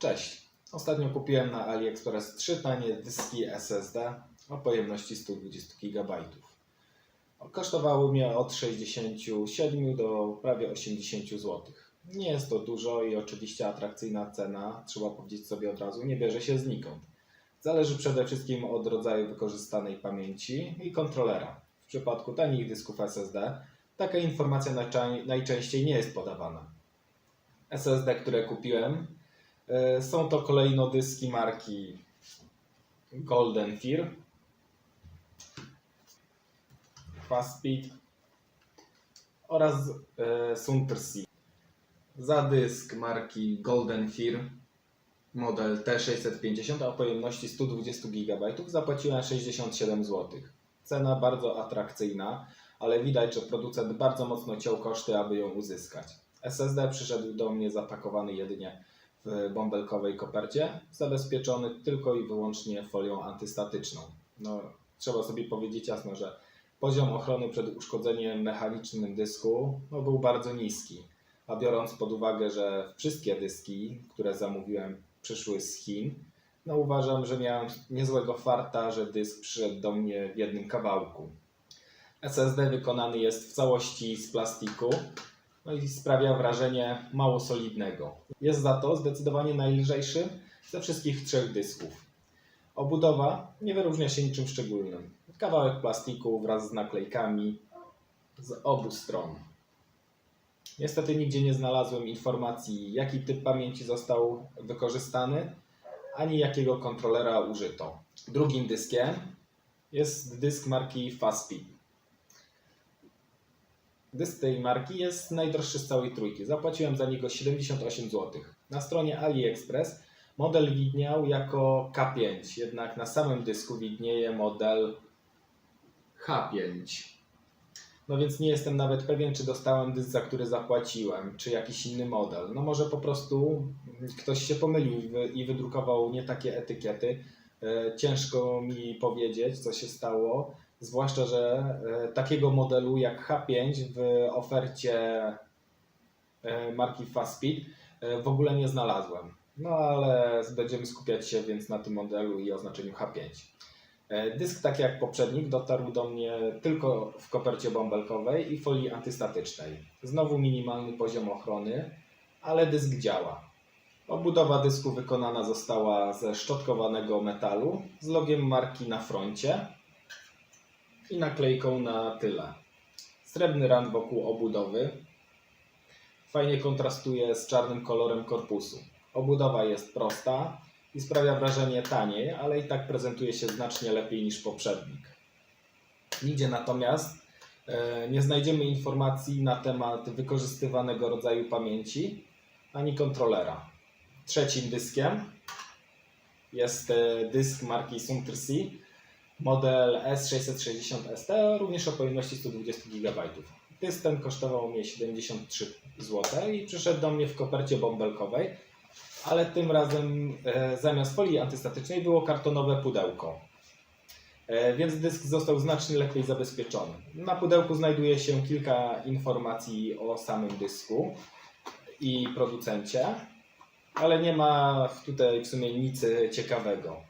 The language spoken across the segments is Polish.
Cześć. Ostatnio kupiłem na AliExpress trzy tanie dyski SSD o pojemności 120 GB. Kosztowały mnie od 67 do prawie 80 zł. Nie jest to dużo i oczywiście atrakcyjna cena, trzeba powiedzieć sobie od razu, nie bierze się znikąd. Zależy przede wszystkim od rodzaju wykorzystanej pamięci i kontrolera. W przypadku tanich dysków SSD taka informacja najczę- najczęściej nie jest podawana. SSD, które kupiłem, są to kolejno dyski marki Golden Fear, Fastbeat oraz e, Suntersea. Za dysk marki Golden Fear model T650 o pojemności 120 GB zapłaciłem 67 zł. Cena bardzo atrakcyjna, ale widać, że producent bardzo mocno ciął koszty, aby ją uzyskać. SSD przyszedł do mnie zapakowany jedynie w bąbelkowej kopercie, zabezpieczony tylko i wyłącznie folią antystatyczną. No, trzeba sobie powiedzieć jasno, że poziom ochrony przed uszkodzeniem mechanicznym dysku no, był bardzo niski. A biorąc pod uwagę, że wszystkie dyski, które zamówiłem, przyszły z Chin, no uważam, że miałem niezłego farta, że dysk przyszedł do mnie w jednym kawałku. SSD wykonany jest w całości z plastiku, no i sprawia wrażenie mało solidnego. Jest za to zdecydowanie najlżejszy ze wszystkich trzech dysków. Obudowa nie wyróżnia się niczym szczególnym. Kawałek plastiku wraz z naklejkami z obu stron. Niestety nigdzie nie znalazłem informacji, jaki typ pamięci został wykorzystany, ani jakiego kontrolera użyto. Drugim dyskiem jest dysk marki Fastbeat. Dysk tej marki jest najdroższy z całej trójki. Zapłaciłem za niego 78 zł. Na stronie AliExpress model widniał jako K5, jednak na samym dysku widnieje model H5. No więc nie jestem nawet pewien, czy dostałem dysk, za który zapłaciłem, czy jakiś inny model. No może po prostu ktoś się pomylił i wy- i wydrukował nie takie etykiety. E, Ciężko mi powiedzieć, co się stało, zwłaszcza, że e, takiego modelu jak H5 w ofercie e, marki Fastbeat e, w ogóle nie znalazłem. No ale będziemy skupiać się więc na tym modelu i oznaczeniu H5. E, Dysk, tak jak poprzednik, dotarł do mnie tylko w kopercie bąbelkowej i folii antystatycznej. Znowu minimalny poziom ochrony, ale dysk działa. Obudowa dysku wykonana została ze szczotkowanego metalu z logiem marki na froncie i naklejką na tyle. Srebrny rand wokół obudowy fajnie kontrastuje z czarnym kolorem korpusu. Obudowa jest prosta, i sprawia wrażenie taniej, ale i tak prezentuje się znacznie lepiej niż poprzednik. Nigdzie natomiast e, nie znajdziemy informacji na temat wykorzystywanego rodzaju pamięci ani kontrolera. Trzecim dyskiem jest e, dysk marki Suntersea, model S660 ST, również o pojemności 120 GB. Dysk ten kosztował mnie 73 zł i przyszedł do mnie w kopercie bąbelkowej ale tym razem e, zamiast folii antystatycznej było kartonowe pudełko. E, więc dysk został znacznie lepiej zabezpieczony. Na pudełku znajduje się kilka informacji o samym dysku i producencie, ale nie ma tutaj w sumie nic ciekawego.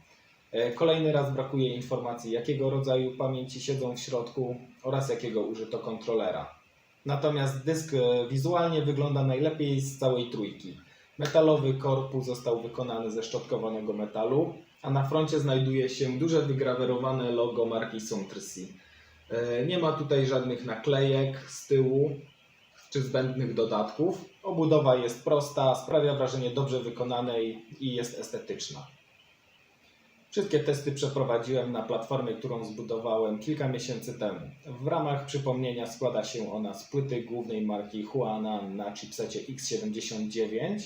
E, Kolejny raz brakuje informacji, jakiego rodzaju pamięci siedzą w środku oraz jakiego użyto kontrolera. Natomiast dysk e, wizualnie wygląda najlepiej z całej trójki. Metalowy korpus został wykonany ze szczotkowanego metalu, a na froncie znajduje się duże wygrawerowane logo marki Suntersea. E, Nie ma tutaj żadnych naklejek z tyłu czy zbędnych dodatków. Obudowa jest prosta, sprawia wrażenie dobrze wykonanej i jest estetyczna. Wszystkie testy przeprowadziłem na platformie, którą zbudowałem kilka miesięcy temu. W ramach przypomnienia składa się ona z płyty głównej marki Huanan na chipsecie X79,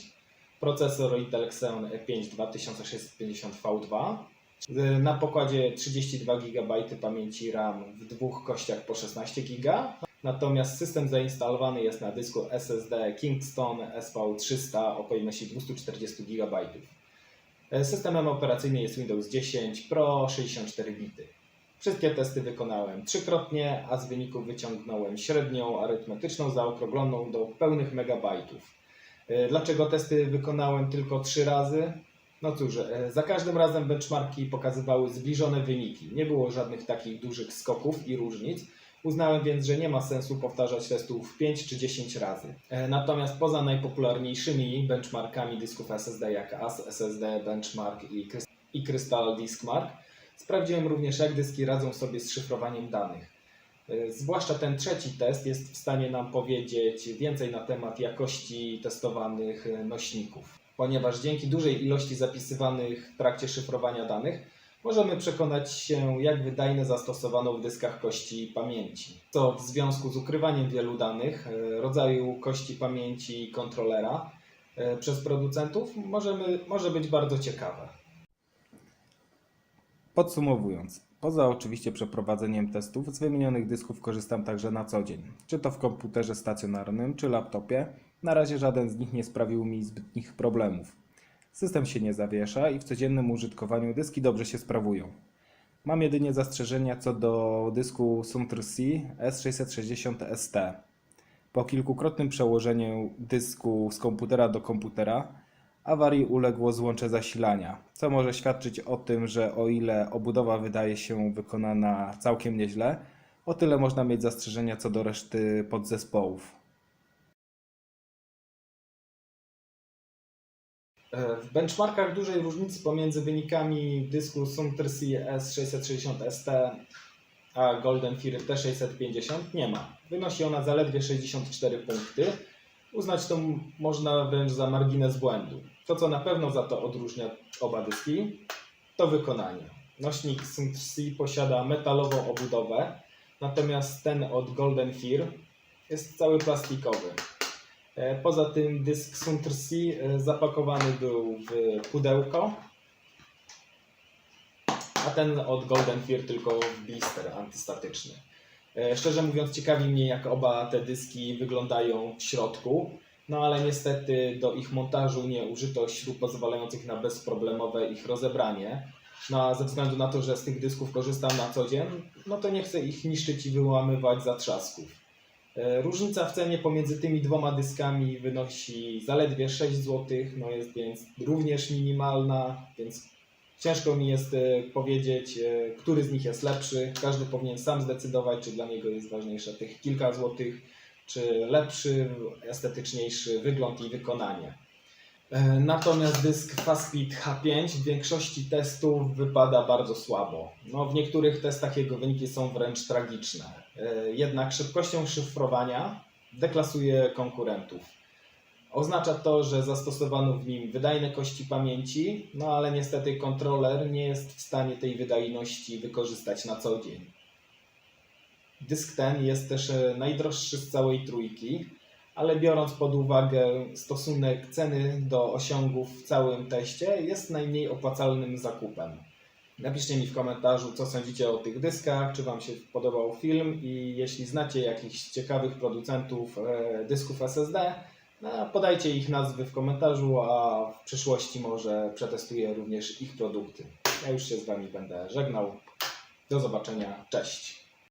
procesor Intel Xeon E E5 2650V2, y, na pokładzie 32 GB pamięci RAM w dwóch kościach po 16 GB, natomiast system zainstalowany jest na dysku SSD Kingston SV300 o pojemności 240 GB. E, Systemem operacyjnym jest Windows 10 Pro 64 bity. Wszystkie testy wykonałem trzykrotnie, a z wyników wyciągnąłem średnią arytmetyczną zaokrągloną do pełnych megabajtów. E, Dlaczego testy wykonałem tylko trzy razy? No cóż, e, za każdym razem benchmarki pokazywały zbliżone wyniki. Nie było żadnych takich dużych skoków i różnic. Uznałem więc, że nie ma sensu powtarzać testów 5 czy 10 razy. E, Natomiast poza najpopularniejszymi benchmarkami dysków SSD jak AS SSD Benchmark i, Crys- i Crystal Diskmark, sprawdziłem również jak dyski radzą sobie z szyfrowaniem danych. E, Zwłaszcza ten trzeci test jest w stanie nam powiedzieć więcej na temat jakości testowanych e, nośników, ponieważ dzięki dużej ilości zapisywanych w trakcie szyfrowania danych możemy przekonać się, jak wydajne zastosowano w dyskach kości pamięci. Co w związku z ukrywaniem wielu danych, e, rodzaju kości pamięci kontrolera e, przez producentów możemy, może być bardzo ciekawe. Podsumowując, poza oczywiście przeprowadzeniem testów, z wymienionych dysków korzystam także na co dzień. Czy to w komputerze stacjonarnym, czy laptopie, na razie żaden z nich nie sprawił mi zbytnich problemów. System się nie zawiesza i w codziennym użytkowaniu dyski dobrze się sprawują. Mam jedynie zastrzeżenia co do dysku Sunter-C S660 ST. Po kilkukrotnym przełożeniu dysku z komputera do komputera awarii uległo złącze zasilania, co może świadczyć o tym, że o ile obudowa wydaje się wykonana całkiem nieźle, o tyle można mieć zastrzeżenia co do reszty podzespołów. W benchmarkach dużej różnicy pomiędzy wynikami dysku Sunter-C S660 ST a Golden Fear T650 nie ma. Wynosi ona zaledwie 64 punkty. Uznać to można wręcz za margines błędu. To, co na pewno za to odróżnia oba dyski, to wykonanie. Nośnik Sunter-C posiada metalową obudowę, natomiast ten od Golden Fear jest cały plastikowy. E, Poza tym dysk Sunter-C e, zapakowany był w pudełko, a ten od Golden Fear tylko w blister antystatyczny. E, Szczerze mówiąc ciekawi mnie jak oba te dyski wyglądają w środku, no ale niestety do ich montażu nie użyto śrub pozwalających na bezproblemowe ich rozebranie. No a ze względu na to, że z tych dysków korzystam na co dzień, no to nie chcę ich niszczyć i wyłamywać zatrzasków. E, Różnica w cenie pomiędzy tymi dwoma dyskami wynosi zaledwie 6 zł, no jest więc również minimalna, więc ciężko mi jest e, powiedzieć, e, który z nich jest lepszy. Każdy powinien sam zdecydować, czy dla niego jest ważniejsze tych kilka złotych, czy lepszy, estetyczniejszy wygląd i wykonanie. E, Natomiast dysk Fastbeat H5 w większości testów wypada bardzo słabo. No, w niektórych testach jego wyniki są wręcz tragiczne. E, Jednak szybkością szyfrowania deklasuje konkurentów. Oznacza to, że zastosowano w nim wydajne kości pamięci, no ale niestety kontroler nie jest w stanie tej wydajności wykorzystać na co dzień. Dysk ten jest też e, najdroższy z całej trójki, ale biorąc pod uwagę stosunek ceny do osiągów w całym teście, jest najmniej opłacalnym zakupem. Napiszcie mi w komentarzu, co sądzicie o tych dyskach, czy Wam się podobał film i jeśli znacie jakichś ciekawych producentów e, dysków SSD, no, podajcie ich nazwy w komentarzu, a w przyszłości może przetestuję również ich produkty. Ja już się z Wami będę żegnał. Do zobaczenia, cześć!